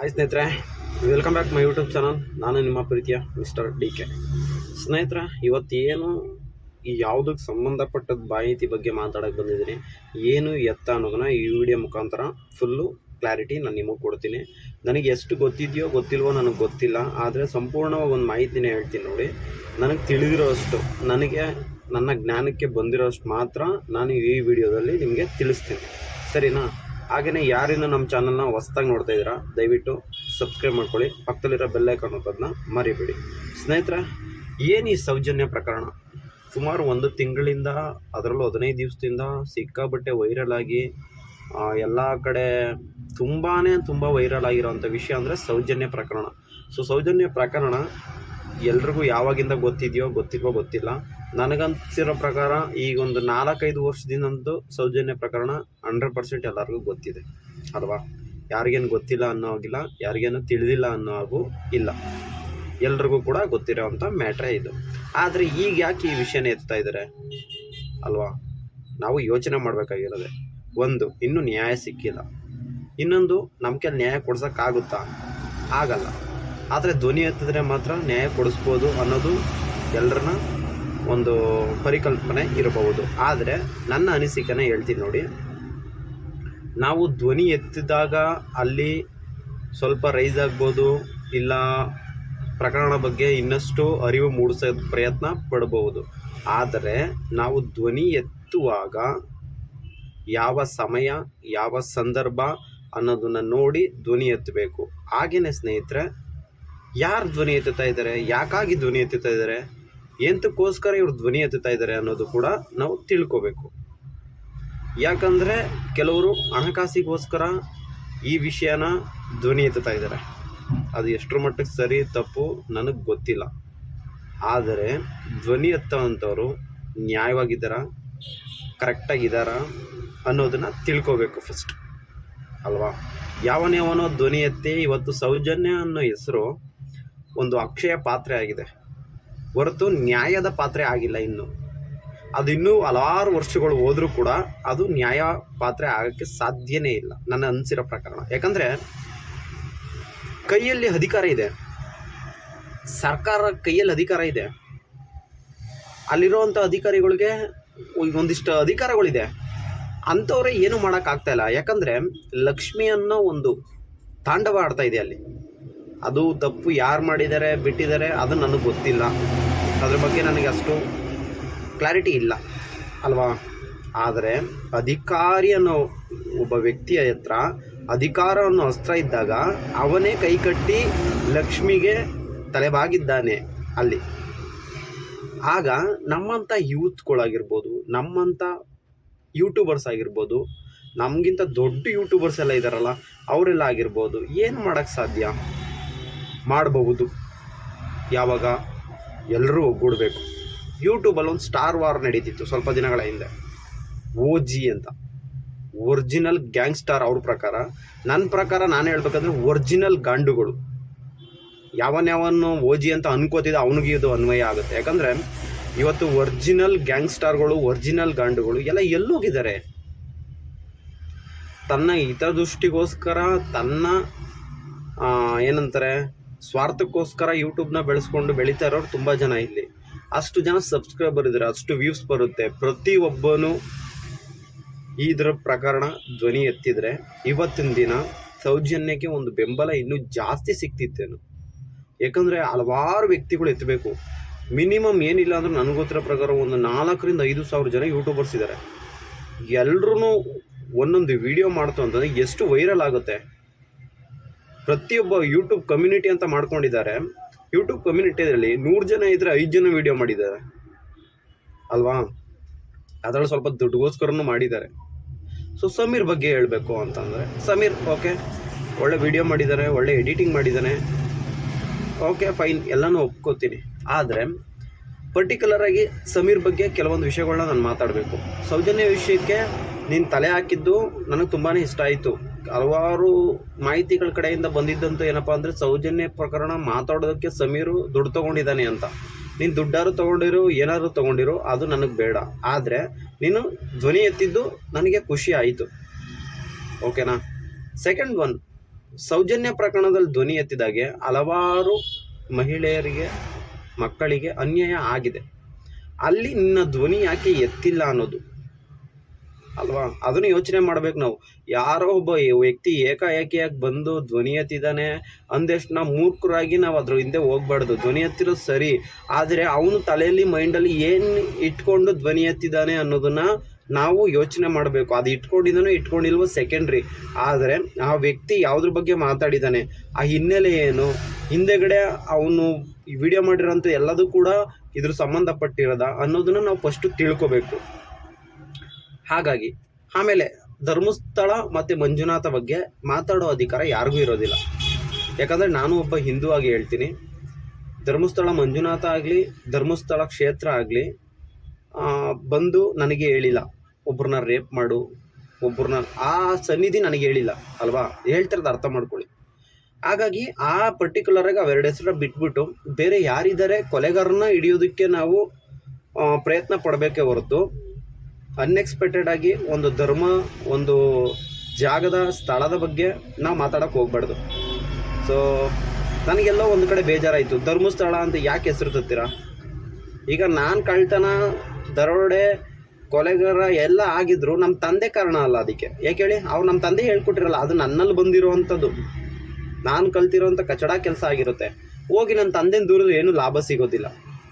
Hi ಸ್ನೇಹಿತರೆ welcome back my YouTube channel ನಾನು ನಿಮ್ಮ ಪ್ರೀತಿಯ ಮಿಸ್ಟರ್ ಡಿ ಕೆ ಸ್ನೇಹಿತರೆ ಇವತ್ತೇನು ಈ ಯಾವುದಕ್ಕೆ ಸಂಬಂಧಪಟ್ಟದ ಮಾಹಿತಿ ಬಗ್ಗೆ ಮಾತಾಡೋಕೆ ಬಂದಿದ್ದೀನಿ. ಏನು ಎತ್ತ ಅನ್ನೋದನ್ನ ಈ ವಿಡಿಯೋ ಮುಖಾಂತರ ಫುಲ್ಲು ಕ್ಲಾರಿಟಿ ನಾನು ನಿಮಗೆ ಕೊಡ್ತೀನಿ. ನನಗೆ ಎಷ್ಟು ಗೊತ್ತಿದೆಯೋ ಗೊತ್ತಿಲ್ವೋ ನನಗೆ ಗೊತ್ತಿಲ್ಲ. ಆದರೆ ಸಂಪೂರ್ಣವಾಗಿ ಒಂದು ಮಾಹಿತಿನೇ ಹೇಳ್ತೀನಿ ನೋಡಿ. ನನಗೆ ತಿಳಿದಿರೋಷ್ಟು, ನನಗೆ ನನ್ನ ಜ್ಞಾನಕ್ಕೆ ಬಂದಿರೋಷ್ಟು ಮಾತ್ರ ನಾನು ಈ ವಿಡಿಯೋದಲ್ಲಿ ನಿಮಗೆ ತಿಳಿಸ್ತೀನಿ. ಸರಿನಾ? ಹಾಗೆಯೇ ಯಾರಿಂದ ನಮ್ಮ ಚಾನಲ್ನ ಹೊಸ್ದಾಗಿ ನೋಡ್ತಾ ಇದ್ದೀರಾ, ದಯವಿಟ್ಟು ಸಬ್ಸ್ಕ್ರೈಬ್ ಮಾಡ್ಕೊಳ್ಳಿ. ಪಕ್ಕದಲ್ಲಿರೋ ಬೆಲ್ಲೈಕಾನ್ ಅನ್ನೋದನ್ನ ಮರಿಬೇಡಿ. ಸ್ನೇಹಿತರೆ, ಏನು ಈ ಸೌಜನ್ಯ ಪ್ರಕರಣ? ಸುಮಾರು ಒಂದು ತಿಂಗಳಿಂದ, ಅದರಲ್ಲೂ ಹದಿನೈದು ದಿವಸದಿಂದ ಸಿಕ್ಕಾಬಟ್ಟೆ ವೈರಲ್ ಆಗಿ ಎಲ್ಲ ಕಡೆ ತುಂಬಾ ತುಂಬ ವೈರಲ್ ಆಗಿರೋವಂಥ ವಿಷಯ ಅಂದರೆ ಸೌಜನ್ಯ ಪ್ರಕರಣ. ಸೊ ಸೌಜನ್ಯ ಪ್ರಕರಣ ಎಲ್ರಿಗೂ ಯಾವಾಗಿಂದ ಗೊತ್ತಿದೆಯೋ, ಗೊತ್ತಿಲ್ವೋ ಗೊತ್ತಿಲ್ಲ. ನನಗನ್ಸಿರೋ ಪ್ರಕಾರ ಈಗ ಒಂದು ನಾಲ್ಕೈದು ವರ್ಷದಿಂದಂತೂ ಸೌಜನ್ಯ ಪ್ರಕರಣ ಹಂಡ್ರೆಡ್ ಪರ್ಸೆಂಟ್ ಎಲ್ಲರಿಗೂ ಗೊತ್ತಿದೆ. ಅಲ್ವಾ? ಯಾರಿಗೇನು ಗೊತ್ತಿಲ್ಲ ಅನ್ನೋ ಹಾಗಿಲ್ಲ, ಯಾರಿಗೇನು ತಿಳಿದಿಲ್ಲ ಅನ್ನೋ ಹಾಗೂ ಇಲ್ಲ. ಎಲ್ರಿಗೂ ಕೂಡ ಗೊತ್ತಿರೋವಂಥ ಮ್ಯಾಟ್ರೇ ಇದು. ಆದರೆ ಈಗ ಯಾಕೆ ಈ ವಿಷಯನ ಎತ್ತಾ ಇದ್ದಾರೆ? ಅಲ್ವಾ? ನಾವು ಯೋಚನೆ ಮಾಡಬೇಕಾಗಿರೋದೆ. ಒಂದು, ಇನ್ನೂ ನ್ಯಾಯ ಸಿಕ್ಕಿಲ್ಲ. ಇನ್ನೊಂದು ನಮ್ಮ ನ್ಯಾಯ ಕೊಡ್ಸೋಕ್ಕಾಗುತ್ತಾ? ಆಗಲ್ಲ. ಆದರೆ ಧ್ವನಿ ಎತ್ತಿದ್ರೆ ಮಾತ್ರ ನ್ಯಾಯ ಕೊಡಿಸ್ಬೋದು ಅನ್ನೋದು ಎಲ್ಲರನ್ನ ಒಂದು ಪರಿಕಲ್ಪನೆ ಇರಬಹುದು. ಆದರೆ ನನ್ನ ಅನಿಸಿಕೆನೇ ಹೇಳ್ತೀನಿ ನೋಡಿ. ನಾವು ಧ್ವನಿ ಎತ್ತಿದಾಗ ಅಲ್ಲಿ ಸ್ವಲ್ಪ ರೈಸ್ ಆಗ್ಬೋದು, ಇಲ್ಲ ಪ್ರಕರಣ ಬಗ್ಗೆ ಇನ್ನಷ್ಟು ಅರಿವು ಮೂಡಿಸೋ ಪ್ರಯತ್ನ ಪಡಬಹುದು ಆದರೆ ನಾವು ಧ್ವನಿ ಎತ್ತುವಾಗ ಯಾವ ಸಮಯ, ಯಾವ ಸಂದರ್ಭ ಅನ್ನೋದನ್ನು ನೋಡಿ ಧ್ವನಿ ಎತ್ತಬೇಕು. ಹಾಗೆಯೇ ಸ್ನೇಹಿತರೆ ಯಾರು ಧ್ವನಿ ಎತ್ತುತ್ತಾ ಇದ್ದಾರೆ? ಯಾಕಾಗಿ ಧ್ವನಿ ಎತ್ತುತ್ತಾ ಇದ್ದಾರೆ? ಎಂತಕ್ಕೋಸ್ಕರ ಇವರು ಧ್ವನಿ ಎತ್ತುತ್ತಾ ಇದ್ದಾರೆ ಅನ್ನೋದು ಕೂಡ ನಾವು ತಿಳ್ಕೋಬೇಕು. ಯಾಕಂದರೆ ಕೆಲವರು ಹಣಕಾಸಿಗೋಸ್ಕರ ಈ ವಿಷಯನ ಧ್ವನಿ ಎತ್ತುತ್ತಾ ಇದ್ದಾರೆ. ಅದು ಎಷ್ಟರ ಮಟ್ಟಕ್ಕೆ ಸರಿ, ತಪ್ಪು ನನಗೆ ಗೊತ್ತಿಲ್ಲ. ಆದರೆ ಧ್ವನಿ ಎತ್ತವಂಥವ್ರು ನ್ಯಾಯವಾಗಿದ್ದಾರ? ಕರೆಕ್ಟಾಗಿದ್ದಾರಾ? ಅನ್ನೋದನ್ನು ತಿಳ್ಕೋಬೇಕು ಫಸ್ಟ್ ಅಲ್ವಾ? ಯಾವನ್ಯಾವನೋ ಧ್ವನಿ ಎತ್ತಿ ಇವತ್ತು ಸೌಜನ್ಯ ಅನ್ನೋ ಹೆಸರು ಒಂದು ಅಕ್ಷಯ ಪಾತ್ರೆ ಆಗಿದೆ. ಹೊರತು ನ್ಯಾಯದ ಪಾತ್ರೆ ಆಗಿಲ್ಲ ಇನ್ನು. ಅದು ಇನ್ನೂ ಹಲವಾರು ವರ್ಷಗಳು ಹೋದರೂ ಕೂಡ ಅದು ನ್ಯಾಯ ಪಾತ್ರೆ ಆಗೋಕ್ಕೆ ಸಾಧ್ಯನೇ ಇಲ್ಲ, ನನ್ನ ಅನಿಸಿರೋ ಪ್ರಕರಣ. ಯಾಕಂದರೆ ಕೈಯಲ್ಲಿ ಅಧಿಕಾರ ಇದೆ. ಸರ್ಕಾರ ಕೈಯಲ್ಲಿ ಅಧಿಕಾರ ಇದೆ. ಅಲ್ಲಿರುವಂಥ ಅಧಿಕಾರಿಗಳಿಗೆ ಒಂದಿಷ್ಟು ಅಧಿಕಾರಗಳಿದೆ. ಅಂಥವ್ರೆ ಏನು ಮಾಡೋಕ್ಕಾಗ್ತಾ ಇಲ್ಲ. ಯಾಕಂದರೆ ಲಕ್ಷ್ಮಿ ಅನ್ನೋ ಒಂದು ತಾಂಡವ ಆಡ್ತಾ ಇದೆ ಅಲ್ಲಿ. ಅದು ತಪ್ಪು ಯಾರು ಮಾಡಿದ್ದಾರೆ, ಬಿಟ್ಟಿದ್ದಾರೆ, ಅದು ನನಗೆ ಗೊತ್ತಿಲ್ಲ. ಅದ್ರ ಬಗ್ಗೆ ನನಗೆ ಅಷ್ಟು ಕ್ಲಾರಿಟಿ ಇಲ್ಲ, ಅಲ್ವಾ? ಆದರೆ ಅಧಿಕಾರಿ ಅನ್ನೋ ಒಬ್ಬ ವ್ಯಕ್ತಿಯ ಹತ್ರ ಅಧಿಕಾರ ಅನ್ನೋ ಅಸ್ತ್ರ ಇದ್ದಾಗ ಅವನೇ ಕೈ ಕಟ್ಟಿ ಲಕ್ಷ್ಮಿಗೆ ತಲೆಬಾಗಿದ್ದಾನೆ ಅಲ್ಲಿ. ಆಗ ನಮ್ಮಂಥ ಯೂತ್ಗಳಾಗಿರ್ಬೋದು ನಮ್ಮಂಥ ಯೂಟ್ಯೂಬರ್ಸ್ ಆಗಿರ್ಬೋದು, ನಮಗಿಂತ ದೊಡ್ಡ ಯೂಟ್ಯೂಬರ್ಸ್ ಎಲ್ಲ ಇದ್ದಾರಲ್ಲ ಅವರೆಲ್ಲ ಆಗಿರ್ಬೋದು, ಏನು ಮಾಡೋಕ್ಕೆ ಸಾಧ್ಯ? ಮಾಡಬಹುದು. ಯಾವಾಗ? ಎಲ್ಲರೂ ಒಗ್ಗೂಡಬೇಕು. ಯೂಟ್ಯೂಬಲ್ಲಿ ಒಂದು ಸ್ಟಾರ್ ವಾರ್ ನಡೀತಿತ್ತು ಸ್ವಲ್ಪ ದಿನಗಳ ಹಿಂದೆ. ಓ ಜಿ ಅಂತ. ಒರಿಜಿನಲ್ ಗ್ಯಾಂಗ್ಸ್ಟಾರ್ ಅವ್ರ ಪ್ರಕಾರ ನನ್ನ ಪ್ರಕಾರ ನಾನು ಹೇಳ್ಬೇಕಂದ್ರೆ ಒರಿಜಿನಲ್ ಗಾಂಡುಗಳು. ಯಾವನ್ಯಾವನ್ನು ಓ ಜಿ ಅಂತ ಅನ್ಕೋತಿದ್ದ ಅವನಿಗೆ ಇದು ಅನ್ವಯ ಆಗುತ್ತೆ. ಯಾಕಂದರೆ ಇವತ್ತು ಒರಿಜಿನಲ್ ಗ್ಯಾಂಗ್ಸ್ಟಾರ್ಗಳು, ಒರಿಜಿನಲ್ ಗಾಂಡುಗಳು ಎಲ್ಲ ಎಲ್ಲೋಗಿದ್ದಾರೆ. ತನ್ನ ಹಿತದೃಷ್ಟಿಗೋಸ್ಕರ ತನ್ನ ಏನಂತಾರೆ ಸ್ವಾರ್ಥಕ್ಕೋಸ್ಕರ ಯೂಟ್ಯೂಬ್ನ ಬೆಳೆಸ್ಕೊಂಡು ಬೆಳೀತಾ ಇರೋರು ತುಂಬ ಜನ ಇಲ್ಲಿ. ಅಷ್ಟು ಜನ ಸಬ್ಸ್ಕ್ರೈಬರ್ ಇದ್ದಾರೆ ಅಷ್ಟು ವ್ಯೂಸ್ ಬರುತ್ತೆ. ಪ್ರತಿಯೊಬ್ಬನು ಇದರ ಪ್ರಕರಣ ಧ್ವನಿ ಎತ್ತಿದರೆ ಇವತ್ತಿನ ದಿನ ಸೌಜನ್ಯಕ್ಕೆ ಒಂದು ಬೆಂಬಲ ಇನ್ನೂ ಜಾಸ್ತಿ ಸಿಗ್ತಿತ್ತೇನು ಯಾಕಂದರೆ ಹಲವಾರು ವ್ಯಕ್ತಿಗಳು ಎತ್ತಬೇಕು. ಮಿನಿಮಮ್ ಏನಿಲ್ಲ ಅಂದ್ರೆ ನನಗೆ ಗೊತ್ತಿರೋ ಪ್ರಕಾರ ಒಂದು ನಾಲ್ಕರಿಂದ ಐದು ಸಾವಿರ ಜನ ಯೂಟ್ಯೂಬರ್ಸ್ ಇದ್ದಾರೆ ಎಲ್ಲರೂ ಒಂದೊಂದು ವಿಡಿಯೋ ಮಾಡ್ತು ಅಂತಂದರೆ ಎಷ್ಟು ವೈರಲ್ ಆಗುತ್ತೆ? ಪ್ರತಿಯೊಬ್ಬ ಯೂಟ್ಯೂಬ್ ಕಮ್ಯುನಿಟಿ ಅಂತ ಮಾಡ್ಕೊಂಡಿದ್ದಾರೆ. ಯೂಟ್ಯೂಬ್ ಕಮ್ಯುನಿಟಿಯಲ್ಲಿ ನೂರು ಜನ ಇದ್ದರೆ ಐದು ಜನ ವಿಡಿಯೋ ಮಾಡಿದ್ದಾರೆ. ಅಲ್ವಾ? ಅದರಲ್ಲಿ ಸ್ವಲ್ಪ ದುಡ್ಡುಗೋಸ್ಕರನೂ ಮಾಡಿದ್ದಾರೆ. ಸೊ ಸಮೀರ್ ಬಗ್ಗೆ ಹೇಳಬೇಕು ಅಂತಂದರೆ ಸಮೀರ್ ಓಕೆ ಒಳ್ಳೆ ವಿಡಿಯೋ ಮಾಡಿದ್ದಾರೆ, ಒಳ್ಳೆ ಎಡಿಟಿಂಗ್ ಮಾಡಿದ್ದಾನೆ. ಓಕೆ ಫೈನ್ ಎಲ್ಲನೂ ಒಪ್ಕೋತೀನಿ. ಆದರೆ ಪರ್ಟಿಕ್ಯುಲರಾಗಿ ಸಮೀರ್ ಬಗ್ಗೆ ಕೆಲವೊಂದು ವಿಷಯಗಳನ್ನ ನಾನು ಮಾತಾಡಬೇಕು. ಸೌಜನ್ಯ ವಿಷಯಕ್ಕೆ ನೀನು ತಲೆ ಹಾಕಿದ್ದು ನನಗೆ ತುಂಬಾ ಇಷ್ಟ ಆಯಿತು. ಹಲವಾರು ಮಾಹಿತಿಗಳ ಕಡೆಯಿಂದ ಬಂದಿದ್ದಂತೂ ಏನಪ್ಪ ಅಂದರೆ ಸೌಜನ್ಯ ಪ್ರಕರಣ ಮಾತಾಡೋದಕ್ಕೆ ಸಮೀರು ದುಡ್ಡು ತೊಗೊಂಡಿದ್ದಾನೆ ಅಂತ. ನೀನು ದುಡ್ಡಾರು ತೊಗೊಂಡಿರು ಏನಾದ್ರು ತೊಗೊಂಡಿರು, ಅದು ನನಗೆ ಬೇಡ. ಆದರೆ ನೀನು ಧ್ವನಿ ಎತ್ತಿದ್ದು ನನಗೆ ಖುಷಿ ಆಯಿತು. ಓಕೆನಾ? ಸೆಕೆಂಡ್ ಒನ್ ಸೌಜನ್ಯ ಪ್ರಕರಣದಲ್ಲಿ ಧ್ವನಿ ಎತ್ತಿದಾಗೆ ಹಲವಾರು ಮಹಿಳೆಯರಿಗೆ, ಮಕ್ಕಳಿಗೆ ಅನ್ಯಾಯ ಆಗಿದೆ. ಅಲ್ಲಿ ನಿನ್ನ ಧ್ವನಿ ಯಾಕೆ ಎತ್ತಿಲ್ಲ ಅನ್ನೋದು. ಅಲ್ವಾ? ಅದನ್ನು ಯೋಚನೆ ಮಾಡ್ಬೇಕು ನಾವು. ಯಾರೋ ಒಬ್ಬ ವ್ಯಕ್ತಿ ಏಕಾಏಕಿಯಾಗಿ ಬಂದು ಧ್ವನಿ ಎತ್ತಿದ್ದಾನೆ ಅಂದಷ್ಟು ನಾವು ಮೂರ್ಖರಾಗಿ ನಾವು ಅದ್ರ ಹಿಂದೆ ಹೋಗ್ಬಾರ್ದು. ಧ್ವನಿ ಎತ್ತಿರೋದು ಸರಿ, ಆದರೆ ಅವನು ತಲೆಯಲ್ಲಿ, ಮೈಂಡಲ್ಲಿ ಏನು ಇಟ್ಕೊಂಡು ಧ್ವನಿ ಎತ್ತಿದ್ದಾನೆ ಅನ್ನೋದನ್ನ ನಾವು ಯೋಚನೆ ಮಾಡಬೇಕು. ಅದು ಇಟ್ಕೊಂಡಿದ್ದಾನೋ ಇಟ್ಕೊಂಡಿಲ್ವೋ ಸೆಕೆಂಡ್ರಿ ಆದರೆ ಆ ವ್ಯಕ್ತಿ ಯಾವುದ್ರ ಬಗ್ಗೆ ಮಾತಾಡಿದ್ದಾನೆ? ಆ ಹಿನ್ನೆಲೆ ಏನು? ಹಿಂದೆಗಡೆ ಅವನು ವಿಡಿಯೋ ಮಾಡಿರೋಂಥ ಎಲ್ಲದೂ ಕೂಡ ಇದ್ರ ಸಂಬಂಧಪಟ್ಟಿರೋದ ಅನ್ನೋದನ್ನ ನಾವು ಫಸ್ಟು ತಿಳ್ಕೊಬೇಕು. ಹಾಗಾಗಿ ಆಮೇಲೆ ಧರ್ಮಸ್ಥಳ ಮತ್ತು ಮಂಜುನಾಥ ಬಗ್ಗೆ ಮಾತಾಡೋ ಅಧಿಕಾರ ಯಾರಿಗೂ ಇರೋದಿಲ್ಲ. ಯಾಕಂದರೆ ನಾನು ಒಬ್ಬ ಹಿಂದೂ ಆಗಿ ಹೇಳ್ತೀನಿ. ಧರ್ಮಸ್ಥಳ ಮಂಜುನಾಥ ಆಗಲಿ, ಧರ್ಮಸ್ಥಳ ಕ್ಷೇತ್ರ ಆಗಲಿ ಬಂದು ನನಗೆ ಹೇಳಿಲ್ಲ. ಒಬ್ರನ್ನ ರೇಪ್ ಮಾಡು, ಒಬ್ರನ್ನ, ಆ ಸನ್ನಿಧಿ ನನಗೆ ಹೇಳಿಲ್ಲ, ಅಲ್ವಾ? ಹೇಳ್ತಿರೋದು ಅರ್ಥ ಮಾಡ್ಕೊಳ್ಳಿ. ಹಾಗಾಗಿ ಆ ಪರ್ಟಿಕ್ಯುಲರಾಗಿ ಅವೆರಡು ಹೆಸರ ಬಿಟ್ಬಿಟ್ಟು ಬೇರೆ ಯಾರಿದ್ದಾರೆ ಕೊಲೆಗಾರನ್ನ ಹಿಡಿಯೋದಕ್ಕೆ ನಾವು ಪ್ರಯತ್ನ ಪಡಬೇಕೇ ಹೊರತು ಅನ್ಎಕ್ಸ್ಪೆಕ್ಟೆಡ್ ಆಗಿ ಒಂದು ಧರ್ಮ, ಒಂದು ಜಾಗದ ಸ್ಥಳದ ಬಗ್ಗೆ ನಾವು ಮಾತಾಡೋಕೆ ಹೋಗ್ಬಾರ್ದು. ಸೊ ನನಗೆಲ್ಲೋ ಒಂದು ಕಡೆ ಬೇಜಾರಾಯಿತು. ಧರ್ಮಸ್ಥಳ ಅಂತ ಯಾಕೆ ಹೆಸರು ತತ್ತೀರಾ? ಈಗ ನಾನು ಕಳ್ತನ ದರೋಡೆ ಕೊಲೆಗಾರ ಎಲ್ಲ ಆಗಿದ್ರು ನಮ್ಮ ತಂದೆ ಕಾರಣ ಅಲ್ಲ ಅದಕ್ಕೆ. ಯಾಕೆ ಹೇಳಿ? ಅವ್ರು ನಮ್ಮ ತಂದೆ ಹೇಳ್ಕೊಟ್ಟಿರಲ್ಲ, ಅದು ನನ್ನಲ್ಲಿ ಬಂದಿರುವಂಥದ್ದು. ನಾನು ಕಲ್ತಿರೋಂಥ ಕಚಡ ಕೆಲಸ ಆಗಿರುತ್ತೆ. ಹೋಗಿ ನನ್ನ ತಂದೆನ ದೂರದ ಏನೂ ಲಾಭ ಸಿಗೋದಿಲ್ಲ.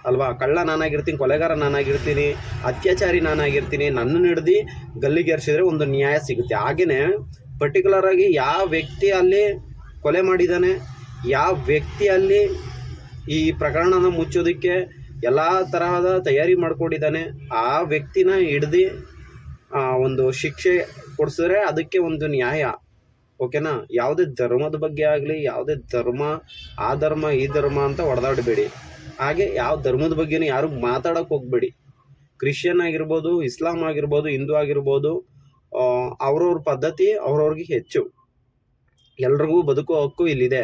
ಅಲ್ವಾ? ಕಳ್ಳ ನಾನಾಗಿರ್ತೀನಿ, ಕೊಲೆಗಾರ ನಾನಾಗಿರ್ತೀನಿ, ಅತ್ಯಾಚಾರಿ ನಾನಾಗಿರ್ತೀನಿ ನನ್ನ ಹಿಡ್ದು ಗಲ್ಲಿಗೆ ಏರ್ಸಿದ್ರೆ ಒಂದು ನ್ಯಾಯ ಸಿಗುತ್ತೆ. ಹಾಗೆಯೇ ಪರ್ಟಿಕ್ಯುಲರ್ ಆಗಿ ಯಾವ ವ್ಯಕ್ತಿ ಅಲ್ಲಿ ಕೊಲೆ ಮಾಡಿದ್ದಾನೆ, ಯಾವ ವ್ಯಕ್ತಿ ಅಲ್ಲಿ ಈ ಪ್ರಕರಣನ ಮುಚ್ಚೋದಕ್ಕೆ ಎಲ್ಲ ತರಹದ ತಯಾರಿ ಮಾಡ್ಕೊಂಡಿದ್ದಾನೆ, ಆ ವ್ಯಕ್ತಿನ ಹಿಡ್ದು ಒಂದು ಶಿಕ್ಷೆ ಕೊಡಿಸಿದ್ರೆ ಅದಕ್ಕೆ ಒಂದು ನ್ಯಾಯ. ಓಕೆನಾ ಯಾವುದೇ ಧರ್ಮದ ಬಗ್ಗೆ ಆಗಲಿ, ಯಾವುದೇ ಧರ್ಮ, ಆ ಧರ್ಮ, ಈ ಧರ್ಮ ಅಂತ ಹೊಡೆದಾಡಬೇಡಿ ಹಾಗೆ ಯಾವ ಧರ್ಮದ ಬಗ್ಗೆನೂ ಯಾರು ಮಾತಾಡೋಕೆ ಹೋಗಬೇಡಿ. ಕ್ರಿಶ್ಚಿಯನ್ ಆಗಿರ್ಬೋದು, ಇಸ್ಲಾಂ ಆಗಿರ್ಬೋದು, ಹಿಂದೂ ಆಗಿರ್ಬೋದು ಅವ್ರವ್ರ ಪದ್ಧತಿ ಅವ್ರವ್ರಿಗೆ ಹೆಚ್ಚು. ಎಲ್ರಿಗೂ ಬದುಕೋ ಹಕ್ಕು ಇಲ್ಲಿದೆ.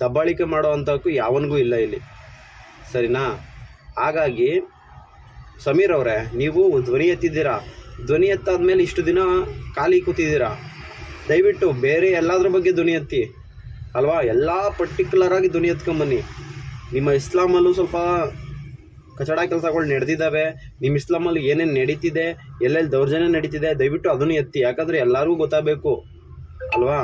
ದಬ್ಬಾಳಿಕೆ ಮಾಡೋ ಅಂಥ ಹಕ್ಕು ಯಾವನಿಗೂ ಇಲ್ಲ ಇಲ್ಲಿ. ಸರಿನಾ? ಹಾಗಾಗಿ ಸಮೀರ್ ಅವರೇ, ನೀವು ಧ್ವನಿ ಎತ್ತಿದ್ದೀರಾ? ಧ್ವನಿ ಎತ್ತಾದ್ಮೇಲೆ ಇಷ್ಟು ದಿನ ಖಾಲಿ ಕೂತಿದ್ದೀರಾ? ದಯವಿಟ್ಟು ಬೇರೆ ಎಲ್ಲದ್ರ ಬಗ್ಗೆ ಧ್ವನಿ ಎತ್ತಿ. ಅಲ್ವಾ? ಎಲ್ಲ ಪರ್ಟಿಕ್ಯುಲರ್ ಆಗಿ ಧ್ವನಿ ಎತ್ಕೊಂಬನ್ನಿ ನಿಮ್ಮ ಇಸ್ಲಾಮಲ್ಲೂ ಸ್ವಲ್ಪ ಕಚಡ ಕೆಲಸಗಳು ನಡೆದಿದ್ದಾವೆ. ನಿಮ್ಮ ಇಸ್ಲಾಮಲ್ಲಿ ಏನೇನು ನಡೀತಿದೆ, ಎಲ್ಲೆಲ್ಲಿ ದೌರ್ಜನ್ಯ ನಡೀತಿದೆ, ದಯವಿಟ್ಟು ಅದನ್ನು ಎತ್ತಿ. ಯಾಕಂದರೆ ಎಲ್ಲರಿಗೂ ಗೊತ್ತಾಗಬೇಕು, ಅಲ್ವಾ?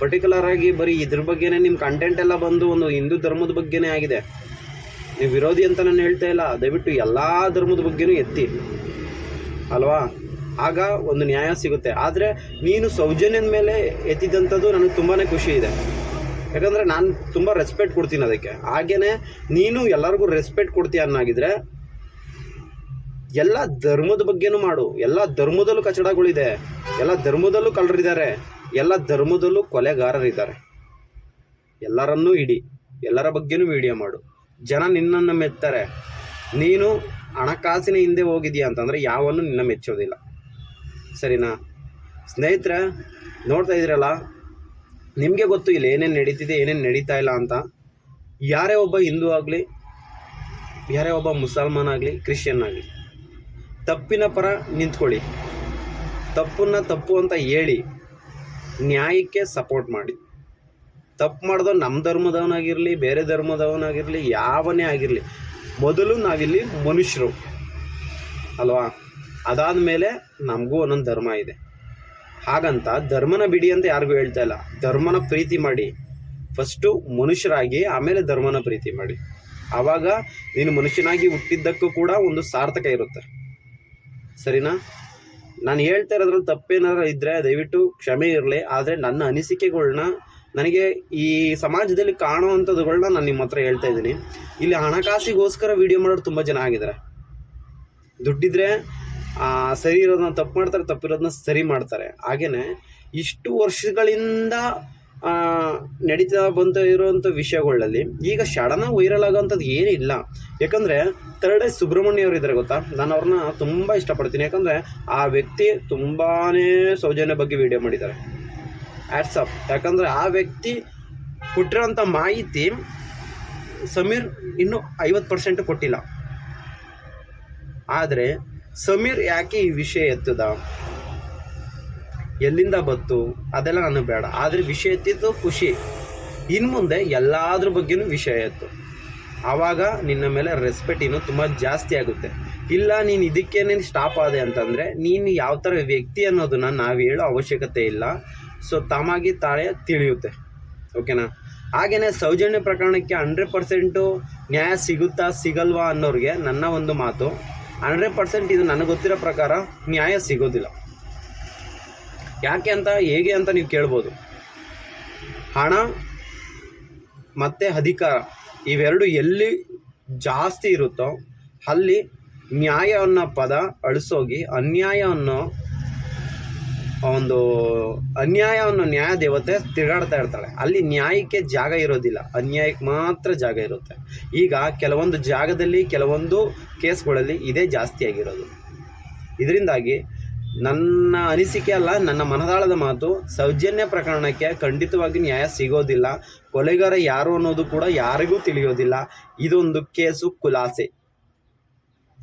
ಪರ್ಟಿಕ್ಯುಲರ್ ಆಗಿ ಬರೀ ಇದ್ರ ಬಗ್ಗೆನೇ ನಿಮ್ಮ ಕಂಟೆಂಟ್ ಎಲ್ಲ ಬಂದು ಒಂದು ಹಿಂದೂ ಧರ್ಮದ ಬಗ್ಗೆನೇ ಆಗಿದೆ. ನೀವು ವಿರೋಧಿ ಅಂತ ನಾನು ಹೇಳ್ತಾ ಇಲ್ಲ. ದಯವಿಟ್ಟು ಎಲ್ಲ ಧರ್ಮದ ಬಗ್ಗೆನೂ ಎತ್ತಿ, ಅಲ್ವಾ? ಆಗ ಒಂದು ನ್ಯಾಯ ಸಿಗುತ್ತೆ. ಆದರೆ ನೀನು ಸೌಜನ್ಯದ ಮೇಲೆ ಎತ್ತಿದಂಥದ್ದು ನನಗೆ ತುಂಬಾ ಖುಷಿ ಇದೆ. ಯಾಕಂದರೆ ನಾನು ತುಂಬ ರೆಸ್ಪೆಕ್ಟ್ ಕೊಡ್ತೀನಿ ಅದಕ್ಕೆ. ಹಾಗೇನೆ ನೀನು ಎಲ್ಲರಿಗೂ ರೆಸ್ಪೆಕ್ಟ್ ಕೊಡ್ತೀಯ ಅನ್ನಾಗಿದ್ರೆ, ಎಲ್ಲ ಧರ್ಮದ ಬಗ್ಗೆನೂ ಮಾಡು. ಎಲ್ಲ ಧರ್ಮದಲ್ಲೂ ಕಚಡಗಳಿದೆ. ಎಲ್ಲ ಧರ್ಮದಲ್ಲೂ ಕಳ್ಳರಿದ್ದಾರೆ. ಎಲ್ಲ ಧರ್ಮದಲ್ಲೂ ಕೊಲೆಗಾರರಿದ್ದಾರೆ. ಎಲ್ಲರನ್ನೂ ಇಡಿ ಎಲ್ಲರ ಬಗ್ಗೆನೂ ವಿಡಿಯೋ ಮಾಡು. ಜನ ನಿನ್ನನ್ನು ಮೆತ್ತಾರೆ. ನೀನು ಹಣಕಾಸಿನ ಹಿಂದೆ ಹೋಗಿದೀಯ ಅಂತಂದರೆ ಯಾವನ್ನು ನಿನ್ನ ಮೆಚ್ಚೋದಿಲ್ಲ. ಸರಿನಾ? ಸ್ನೇಹಿತರೆ, ನೋಡ್ತಾ ಇದ್ದೀರಲ್ಲ? ನಿಮಗೆ ಗೊತ್ತು ಇಲ್ಲಿ ಏನೇನು ನಡೀತಿದೆ, ಏನೇನು ನಡೀತಾ ಇಲ್ಲ ಅಂತ. ಯಾರೇ ಒಬ್ಬ ಹಿಂದೂ ಆಗಲಿ, ಯಾರೇ ಒಬ್ಬ ಮುಸಲ್ಮಾನ್ ಆಗಲಿ, ಕ್ರಿಶ್ಚಿಯನ್ ಆಗಲಿ, ತಪ್ಪಿನ ಪರ ನಿಂತ್ಕೊಳ್ಳಿ. ತಪ್ಪನ್ನ ತಪ್ಪು ಅಂತ ಹೇಳಿ ನ್ಯಾಯಕ್ಕೆ ಸಪೋರ್ಟ್ ಮಾಡಿ. ತಪ್ಪು ಮಾಡಿದವ್ ನಮ್ಮ ಧರ್ಮದವನಾಗಿರಲಿ ಬೇರೆ ಧರ್ಮದವನಾಗಿರಲಿ ಯಾವನೇ ಆಗಿರಲಿ, ಮೊದಲು ನಾವಿಲ್ಲಿ ಮನುಷ್ಯರು. ಅಲ್ವಾ? ಅದಾದ ಮೇಲೆ ನಮಗೂ ಒಂದೊಂದು ಧರ್ಮ ಇದೆ. ಹಾಗಂತ ಧರ್ಮನ ಬಿಡಿ ಅಂತ ಯಾರಿಗೂ ಹೇಳ್ತಾ ಇಲ್ಲ. ಧರ್ಮನ ಪ್ರೀತಿ ಮಾಡಿ. ಫಸ್ಟು ಮನುಷ್ಯರಾಗಿ ಆಮೇಲೆ ಧರ್ಮನ ಪ್ರೀತಿ ಮಾಡಿ. ಆವಾಗ ನೀನು ಮನುಷ್ಯನಾಗಿ ಹುಟ್ಟಿದ್ದಕ್ಕೂ ಕೂಡ ಒಂದು ಸಾರ್ಥಕ ಇರುತ್ತೆ. ಸರಿನಾ? ನಾನು ಹೇಳ್ತಾ ಇರೋದ್ರಲ್ಲಿ ತಪ್ಪೇನಾದ್ರು ಇದ್ದರೆ ದಯವಿಟ್ಟು ಕ್ಷಮೆ ಇರಲಿ. ಆದರೆ ನನ್ನ ಅನಿಸಿಕೆಗಳನ್ನ ನನಗೆ ಈ ಸಮಾಜದಲ್ಲಿ ಕಾಣುವಂಥದ್ದುಗಳನ್ನ ನಾನು ನಿಮ್ಮ ಹತ್ರ ಹೇಳ್ತಾ ಇದ್ದೀನಿ. ಇಲ್ಲಿ ಹಣಕಾಸಿಗೋಸ್ಕರ ವಿಡಿಯೋ ಮಾಡೋರು ತುಂಬ ಜನ ಆಗಿದ್ದಾರೆ. ದುಡ್ಡಿದ್ರೆ ಸರಿ ಇರೋದನ್ನ ತಪ್ಪು ಮಾಡ್ತಾರೆ ತಪ್ಪಿರೋದನ್ನ ಸರಿ ಮಾಡ್ತಾರೆ. ಹಾಗೇನೆ ಇಷ್ಟು ವರ್ಷಗಳಿಂದ ನಡೀತಾ ಬಂತ ಇರುವಂಥ ವಿಷಯಗಳಲ್ಲಿ ಈಗ ಶಡನ ವೈರಲ್ ಆಗೋಂಥದ್ದು ಏನಿಲ್ಲ ಯಾಕಂದರೆ ಥರ್ಡ್ ಐ ಸುಬ್ರಹ್ಮಣ್ಯ ಅವರು ಇದ್ದಾರೆ ಗೊತ್ತಾ? ನಾನು ಅವ್ರನ್ನ ತುಂಬ ಇಷ್ಟಪಡ್ತೀನಿ. ಯಾಕಂದರೆ ಆ ವ್ಯಕ್ತಿ ತುಂಬಾ ಸೌಜನ್ಯ ಬಗ್ಗೆ ವಿಡಿಯೋ ಮಾಡಿದ್ದಾರೆ. ಆ್ಯಟ್ಸಪ್ ಯಾಕಂದರೆ ಆ ವ್ಯಕ್ತಿ ಕೊಟ್ಟಿರೋಂಥ ಮಾಹಿತಿ ಸಮೀರ್ ಇನ್ನೂ ಐವತ್ತು ಪರ್ಸೆಂಟ್ ಕೊಟ್ಟಿಲ್ಲ. ಆದರೆ ಸಮೀರ್ ಯಾಕೆ ಈ ವಿಷಯ ಎತ್ತದ? ಎಲ್ಲಿಂದ ಬಂತು? ಅದೆಲ್ಲ ನನಗೆ ಬೇಡ. ಆದರೆ ವಿಷಯ ಎತ್ತಿದ್ದು ಖುಷಿ. ಇನ್ನು ಮುಂದೆ ಎಲ್ಲಾದ್ರ ಬಗ್ಗೆನೂ ವಿಷಯ ಎತ್ತು. ಆವಾಗ ನಿನ್ನ ಮೇಲೆ ರೆಸ್ಪೆಕ್ಟ್ ಇನ್ನೂ ತುಂಬ ಜಾಸ್ತಿ ಆಗುತ್ತೆ. ಇಲ್ಲ, ನೀನು ಇದಕ್ಕೇನೆ ಸ್ಟಾಪ್ ಆದೆ ಅಂತಂದರೆ ನೀನು ಯಾವ ಥರ ವ್ಯಕ್ತಿ ಅನ್ನೋದನ್ನ ನಾವು ಹೇಳೋ ಅವಶ್ಯಕತೆ ಇಲ್ಲ. ಸೊ ತಮಾಗಿ ತಾಳೆ ತಿಳಿಯುತ್ತೆ. ಓಕೆನಾ ಹಾಗೆಯೇ ಸೌಜನ್ಯ ಪ್ರಕರಣಕ್ಕೆ ಹಂಡ್ರೆಡ್ ಪರ್ಸೆಂಟು ನ್ಯಾಯ ಸಿಗುತ್ತಾ ಸಿಗಲ್ವಾ ಅನ್ನೋರಿಗೆ ನನ್ನ ಒಂದು ಮಾತು. ಹಂಡ್ರೆಡ್ ಪರ್ಸೆಂಟ್ ಇದು ನನಗೆ ಗೊತ್ತಿರೋ ಪ್ರಕಾರ ನ್ಯಾಯ ಸಿಗೋದಿಲ್ಲ. ಯಾಕೆ ಅಂತ, ಹೇಗೆ ಅಂತ ನೀವು ಕೇಳ್ಬೋದು. ಹಣ ಮತ್ತು ಅಧಿಕಾರ ಇವೆರಡು ಎಲ್ಲಿ ಜಾಸ್ತಿ ಇರುತ್ತೋ ಅಲ್ಲಿ ನ್ಯಾಯ ಅನ್ನೋ ಪದ ಅಳಿಸೋಗಿ ಅನ್ಯಾಯ ಅನ್ನೋ ಒಂದು ಅನ್ಯಾಯವನ್ನು ನ್ಯಾಯ ದೇವತೆ ತಿರುಗಾಡ್ತಾ ಇರ್ತಾಳೆ. ಅಲ್ಲಿ ನ್ಯಾಯಕ್ಕೆ ಜಾಗ ಇರೋದಿಲ್ಲ. ಅನ್ಯಾಯಕ್ಕೆ ಮಾತ್ರ ಜಾಗ ಇರುತ್ತೆ. ಈಗ ಕೆಲವೊಂದು ಜಾಗದಲ್ಲಿ ಕೆಲವೊಂದು ಕೇಸ್ಗಳಲ್ಲಿ ಇದೇ ಜಾಸ್ತಿ ಆಗಿರೋದು. ಇದರಿಂದಾಗಿ ನನ್ನ ಅನಿಸಿಕೆ ಅಲ್ಲ, ನನ್ನ ಮನದಾಳದ ಮಾತು ಸೌಜನ್ಯ ಪ್ರಕರಣಕ್ಕೆ ಖಂಡಿತವಾಗಿ ನ್ಯಾಯ ಸಿಗೋದಿಲ್ಲ. ಕೊಲೆಗಾರ ಯಾರು ಅನ್ನೋದು ಕೂಡ ಯಾರಿಗೂ ತಿಳಿಯೋದಿಲ್ಲ. ಇದೊಂದು ಕೇಸು ಖುಲಾಸೆ.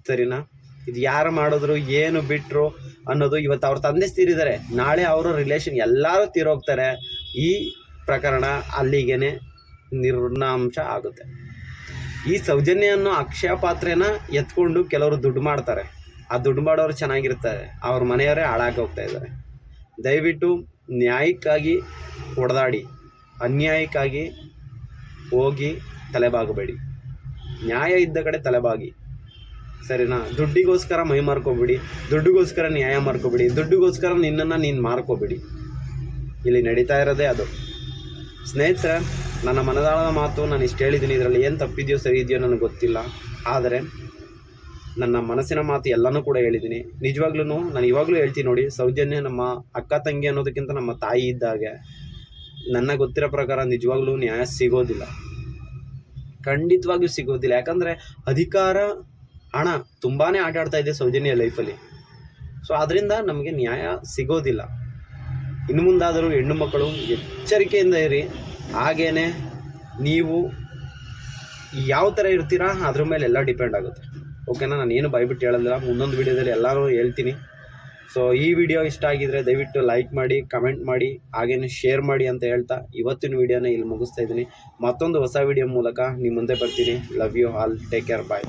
ಸರಿನಾ? ಇದು ಯಾರು ಮಾಡಿದ್ರು, ಏನು ಬಿಟ್ಟರು ಅನ್ನೋದು ಇವತ್ತು ಅವ್ರ ತಂದೆ ತೀರಿದ್ದಾರೆ. ನಾಳೆ ಅವರ ರಿಲೇಷನ್ ಎಲ್ಲರೂ ತೀರೋಗ್ತಾರೆ. ಈ ಪ್ರಕರಣ ಅಲ್ಲಿಗೇನೆ ನಿರ್ನಾಂಶ ಆಗುತ್ತೆ. ಈ ಸೌಜನ್ಯ ಅನ್ನೋ ಅಕ್ಷಯ ಪಾತ್ರೆನ ಎತ್ಕೊಂಡು ಕೆಲವರು ದುಡ್ಡು ಮಾಡ್ತಾರೆ. ಆ ದುಡ್ಡು ಮಾಡೋರು ಚೆನ್ನಾಗಿರ್ತಾರೆ. ಅವ್ರ ಮನೆಯವರೇ ಹಾಳಾಗಿ ಹೋಗ್ತಾ ಇದ್ದಾರೆ. ದಯವಿಟ್ಟು ನ್ಯಾಯಕ್ಕಾಗಿ ಹೊಡೆದಾಡಿ ಅನ್ಯಾಯಕ್ಕಾಗಿ ಹೋಗಿ ತಲೆಬಾಗಬೇಡಿ. ನ್ಯಾಯ ಇದ್ದ ಕಡೆ ತಲೆಬಾಗಿ. ಸರಿನಾ? ದುಡ್ಡಿಗೋಸ್ಕರ ಮೈ ಮಾರ್ಕೋಬಿಡಿ, ದುಡ್ಡಿಗೋಸ್ಕರ ನ್ಯಾಯ ಮಾರ್ಕೋಬಿಡಿ, ದುಡ್ಡಿಗೋಸ್ಕರ ನಿನ್ನನ್ನು ನೀನು ಮಾರ್ಕೋಬಿಡಿ. ಇಲ್ಲಿ ನಡೀತಾ ಇರೋದೇ ಅದು. ಸ್ನೇಹಿತರೆ, ನನ್ನ ಮನದಾಳದ ಮಾತು ನಾನು ಇಷ್ಟು ಹೇಳಿದ್ದೀನಿ, ಇದರಲ್ಲಿ ಏನು ತಪ್ಪಿದೆಯೋ ಸರಿ ಇದೆಯೋ ನನಗೆ ಗೊತ್ತಿಲ್ಲ. ಆದರೆ, ನನ್ನ ಮನಸ್ಸಿನ ಮಾತು ಎಲ್ಲನೂ ಕೂಡ ಹೇಳಿದ್ದೀನಿ. ನಿಜವಾಗ್ಲೂ ನಾನು ಇವಾಗಲೂ ಹೇಳ್ತೀನಿ ನೋಡಿ, ಸೌಜನ್ಯ ನಮ್ಮ ಅಕ್ಕ ತಂಗಿ ಅನ್ನೋದಕ್ಕಿಂತ ನಮ್ಮ ತಾಯಿ ಇದ್ದಾಗೆ, ನನ್ನ ಗೊತ್ತಿರೋ ಪ್ರಕಾರ ನಿಜವಾಗ್ಲೂ ನ್ಯಾಯ ಸಿಗೋದಿಲ್ಲ. ಖಂಡಿತವಾಗಿಯೂ ಸಿಗೋದಿಲ್ಲ. ಯಾಕಂದರೆ, ಅಧಿಕಾರ ಹಣ ತುಂಬಾ ಆಟ ಆಡ್ತಾ ಇದೆ ಸೌಜನ್ಯ ಲೈಫಲ್ಲಿ ಸೊ ಅದರಿಂದ ನಮಗೆ ನ್ಯಾಯ ಸಿಗೋದಿಲ್ಲ. ಇನ್ನು ಮುಂದಾದರೂ ಹೆಣ್ಣು ಮಕ್ಕಳು ಎಚ್ಚರಿಕೆಯಿಂದ ಇರಿ. ಹಾಗೇ ನೀವು ಯಾವ ಥರ ಇರ್ತೀರಾ, ಅದ್ರ ಮೇಲೆ ಎಲ್ಲ ಡಿಪೆಂಡ್ ಆಗುತ್ತೆ. ಓಕೆನಾ ನಾನು ಏನು ಭಯಬಿಟ್ಟು ಹೇಳೋದಿಲ್ಲ ಮುಂದೊಂದು ವೀಡಿಯೋದಲ್ಲಿ ಎಲ್ಲರೂ ಹೇಳ್ತೀನಿ. ಸೊ ಈ ವಿಡಿಯೋ ಇಷ್ಟ ಆಗಿದ್ರೆ ದಯವಿಟ್ಟು ಲೈಕ್ ಮಾಡಿ ಕಮೆಂಟ್ ಮಾಡಿ, ಹಾಗೇನೆ ಶೇರ್ ಮಾಡಿ ಅಂತ ಹೇಳ್ತಾ ಇವತ್ತಿನ ವಿಡಿಯೋನ ಇಲ್ಲಿ ಮುಗಿಸ್ತಾ ಇದ್ದೀನಿ. ಮತ್ತೊಂದು ಹೊಸ ವಿಡಿಯೋ ಮೂಲಕ ನಿಮ್ಮ ಮುಂದೆ ಬರ್ತೀನಿ. Love you all take care bye